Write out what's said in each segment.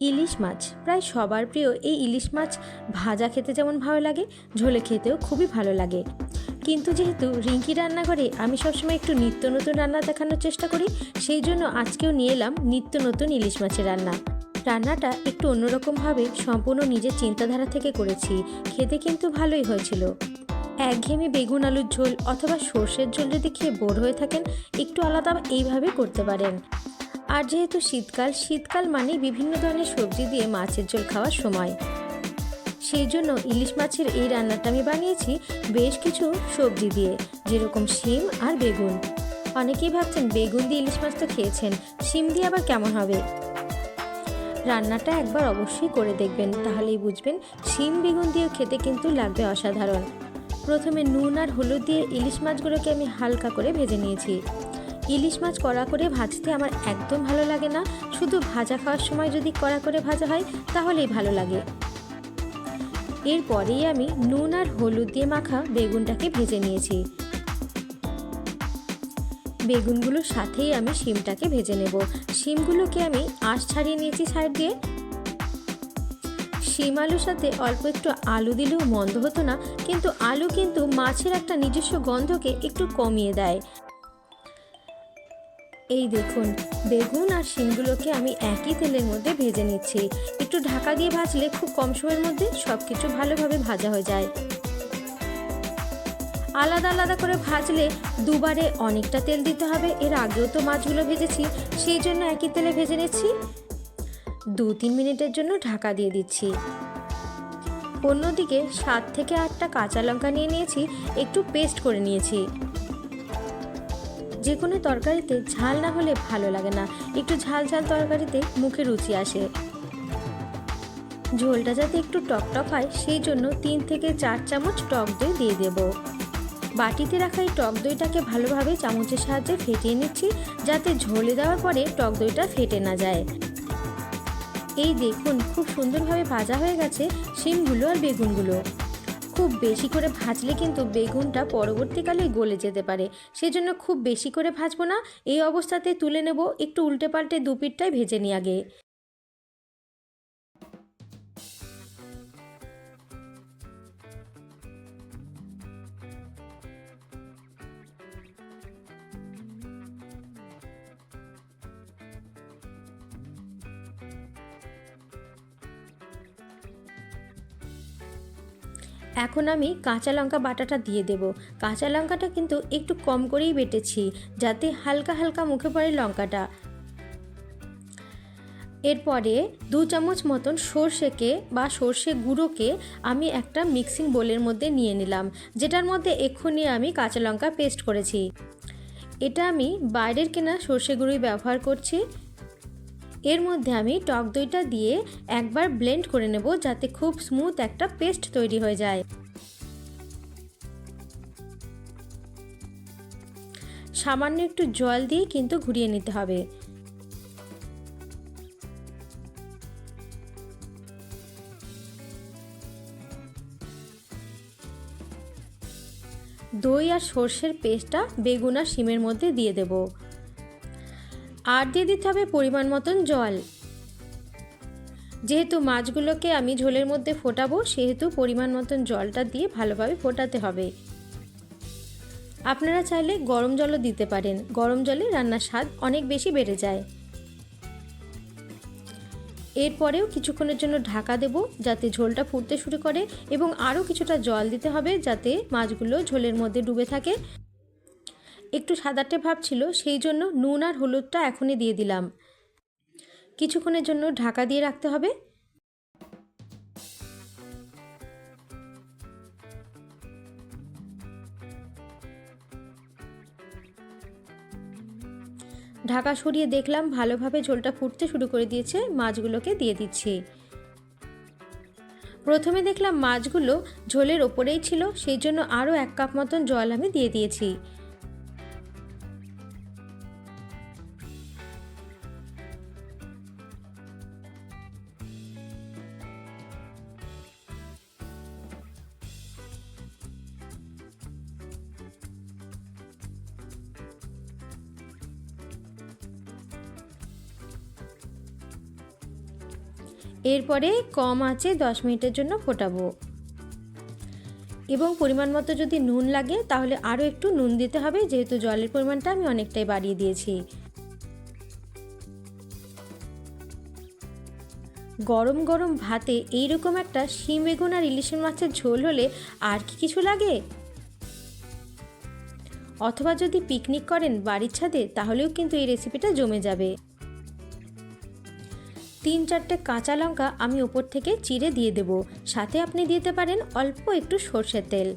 ইলিশ মাছ। প্রায় সবার প্রিয় এই ইলিশ মাছ ভাজা খেতে যেমন ভালো লাগে, ঝোলে খেতেও খুবই ভালো লাগে। কিন্তু যেহেতু রিঙ্কি রান্নাঘরে আমি সবসময় একটু নিত্য নতুন রান্না দেখানোর চেষ্টা করি, সেই জন্য আজকেও নিয়ে এলাম নিত্য নতুন ইলিশ মাছের রান্না। রান্নাটা একটু অন্যরকমভাবে সম্পূর্ণ নিজের চিন্তাধারা থেকে করেছি, খেতে কিন্তু ভালোই হয়েছিল। একঘেয়েমি বেগুন, আলুর ঝোল অথবা সর্ষের ঝোল যদি খেয়ে বোর হয়ে থাকেন, একটু আলাদা এইভাবে করতে পারেন। আর যেহেতু শীতকাল শীতকাল মানেই বিভিন্ন ধরনের সবজি দিয়ে মাছের ঝোল খাওয়ার সময়। সেই জন্য ইলিশ মাছের এই রান্নাটা আমি বানিয়েছি বেশ কিছু সবজি দিয়ে, যেরকম শিম আর বেগুন। অনেকেই ভাবছেন বেগুন দিয়ে ইলিশ মাছ তো খেয়েছেন, শিম দিয়ে আবার কেমন হবে? রান্নাটা একবার অবশ্যই করে দেখবেন, তাহলেই বুঝবেন শিম, বেগুন দিয়েও খেতে কিন্তু লাগবে অসাধারণ। প্রথমে নুন আর হলুদ দিয়ে ইলিশ মাছগুলোকে আমি হালকা করে ভেজে নিয়েছি। ইলিশ মাছ কড়া করে ভাজতে আমার একদম ভালো লাগে না। শুধু ভাজা খাওয়ার সময় যদি কড়া করে ভাজা হয়, তাহলেই ভালো লাগে। এরপরেই আমি নুন আর হলুদ দিয়ে মাখা বেগুনটাকে ভেজে নিয়েছি। বেগুনগুলোর সাথেই আমি শিমটাকে ভেজে নেব। শিমগুলোকে আমি আঁশ ছাড়িয়ে নিয়েছি সাইড দিয়ে। শিম আলুর সাথে অল্প একটু আলু দিলেও মন্দ হতো না, কিন্তু আলু কিন্তু মাছের একটা নিজস্ব গন্ধকে একটু কমিয়ে দেয়। এই দেখুন, বেগুন আর শিমগুলোকে আমি একই তেলের মধ্যে ভেজে নিচ্ছি। একটু ঢাকা দিয়ে ভাজলে খুব কম সময়ের মধ্যে সব কিছু ভালোভাবে ভাজা হয়ে যায়। আলাদা আলাদা করে ভাজলে দুবারে অনেকটা তেল দিতে হবে। এর আগেও তো মাছগুলো ভেজেছি, সেই জন্য একই তেলে ভেজে নিচ্ছি। দু তিন মিনিটের জন্য ঢাকা দিয়ে দিচ্ছি। অন্যদিকে সাত থেকে আটটা কাঁচা লঙ্কা নিয়ে নিয়েছি, একটু পেস্ট করে নিয়েছি। যে কোনো তরকারিতে ঝাল না হলে ভালো লাগে না। একটু ঝাল ঝাল তরকারিতে মুখে রুচি আসে। ঝোলটা যাতে একটু টকটক হয়, সেই জন্য তিন থেকে চার চামচ টক দই দিয়ে দেব। বাটিতে রাখা এই টক দইটাকে ভালোভাবে চামচের সাহায্যে ফেটিয়ে নিচ্ছি, যাতে ঝোলে দেওয়ার পরে টক দইটা ফেটে না যায়। এই দেখুন, খুব সুন্দরভাবে ভাজা হয়ে গেছে শিমগুলো আর বেগুনগুলো। খুব বেশি করে ভাজলে কিন্তু বেগুনটা পরবর্তীকালে গলে যেতে পারে। সেজন্য খুব বেশি করে ভাজবো না। এই অবস্থাতে তুলে নেব একটু উল্টে পাল্টে দুপিটটাই ভেজে নিই আগে। এখন আমি কাঁচা লঙ্কা বাটাটা দিয়ে দেব। কাঁচা লঙ্কাটা কিন্তু একটু কম করেই বেটেছি, যাতে হালকা হালকা মুখে পড়ে লঙ্কাটা। এরপরে দু চামচ মতন সর্ষেকে বা সর্ষে গুঁড়োকে আমি একটা মিক্সিং বোলের মধ্যে নিয়ে নিলাম, যেটার মধ্যে এক্ষুনি আমি কাঁচা লঙ্কা পেস্ট করেছি। এটা আমি বাইরের কেনা সর্ষে গুঁড়োই ব্যবহার করছি। এর মধ্যে আমি টক দইটা দিয়ে একবার ব্লেন্ড করে নেব যাতে খুব স্মুথ একটা পেস্ট তৈরি হয়ে যায়। সামান্য একটু জল দিয়ে কিন্তু ঘুরিয়ে নিতে হবে। দই আর সর্ষের পেস্টটা বেগুন আর শিমের মধ্যে দিয়ে দেবো। আর দিয়ে দিতে হবে পরিমাণ মতন জল। যেহেতু মাছগুলোকে আমি ঝোলের মধ্যে ফোটাবো, সেহেতু পরিমাণ মতন জলটা দিয়ে ভালোভাবে ফোটাতে হবে। আপনারা চাইলে গরম জলও দিতে পারেন। গরম জলে রান্নার স্বাদ অনেক বেশি বেড়ে যায়। এরপরেও কিছুক্ষণের জন্য ঢাকা দেব, যাতে ঝোলটা ফুটতে শুরু করে এবং আরও কিছুটা জল দিতে হবে, যাতে মাছগুলো ঝোলের মধ্যে ডুবে থাকে। একটু সাদাটে ভাব ছিল, সেই জন্য নুন আর হলুদটা এখনই দিয়ে দিলাম। কিছুক্ষণের জন্য ঢাকা দিয়ে রাখতে হবে। ঢাকা সরিয়ে দেখলাম ভালোভাবে ঝোলটা ফুটতে শুরু করে দিয়েছে, মাছগুলোকে দিয়ে দিচ্ছি। প্রথমে দেখলাম মাছগুলো ঝোলের ওপরেই ছিল, সেই জন্য আরও এক কাপ মতন জল আমি দিয়ে দিয়েছি। এরপরে কম আছে দশ মিনিটের জন্য ফোটাবো। এবং পরিমাণ মতো যদি নুন লাগে, তাহলে আরও একটু নুন দিতে হবে, যেহেতু জলের পরিমাণটা আমি অনেকটাই বাড়িয়ে দিয়েছি। গরম গরম ভাতে এইরকম একটা শিম, বেগুন আর ইলিশের মাছের ঝোল হলে আর কি কিছু লাগে? অথবা যদি পিকনিক করেন বাড়ির ছাদে, তাহলেও কিন্তু এই রেসিপিটা জমে যাবে। তিন চারটে কাঁচা লঙ্কা আমি ওপর থেকে চিড়ে দিয়ে দেব। সাথে আপনি দিতে পারেন অল্প একটু সর্ষের তেল।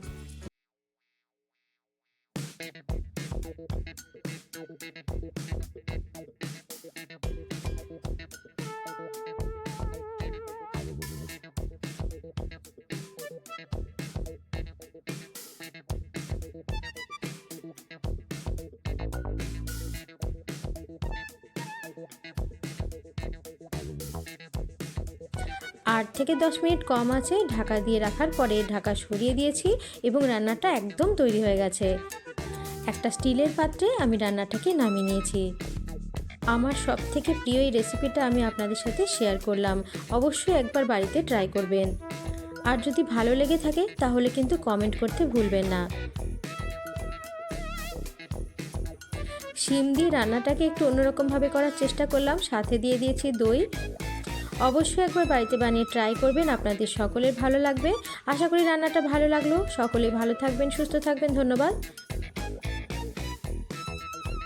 আট থেকে দশ মিনিট কম আছে, ঢাকা দিয়ে রাখার পরে ঢাকা সরিয়ে দিয়েছি এবং রান্নাটা একদম তৈরি হয়ে গেছে। একটা স্টিলের পাত্রে আমি রান্নাটাকে নামিয়ে নিয়েছি। আমার সব থেকে প্রিয় এই রেসিপিটা আমি আপনাদের সাথে শেয়ার করলাম। অবশ্যই একবার বাড়িতে ট্রাই করবেন। আর যদি ভালো লেগে থাকে, তাহলে কিন্তু কমেন্ট করতে ভুলবেন না। শিম দিয়ে রান্নাটাকে একটু অন্যরকমভাবে করার চেষ্টা করলাম। সাথে দিয়ে দিয়েছি দই। অবশ্যই একবার বাড়িতে বানিয়ে ট্রাই করবেন। আপনাদের সকলের ভালো লাগবে। আশা করি রান্নাটা ভালো লাগল। সকলেই ভালো থাকবেন, সুস্থ থাকবেন। ধন্যবাদ।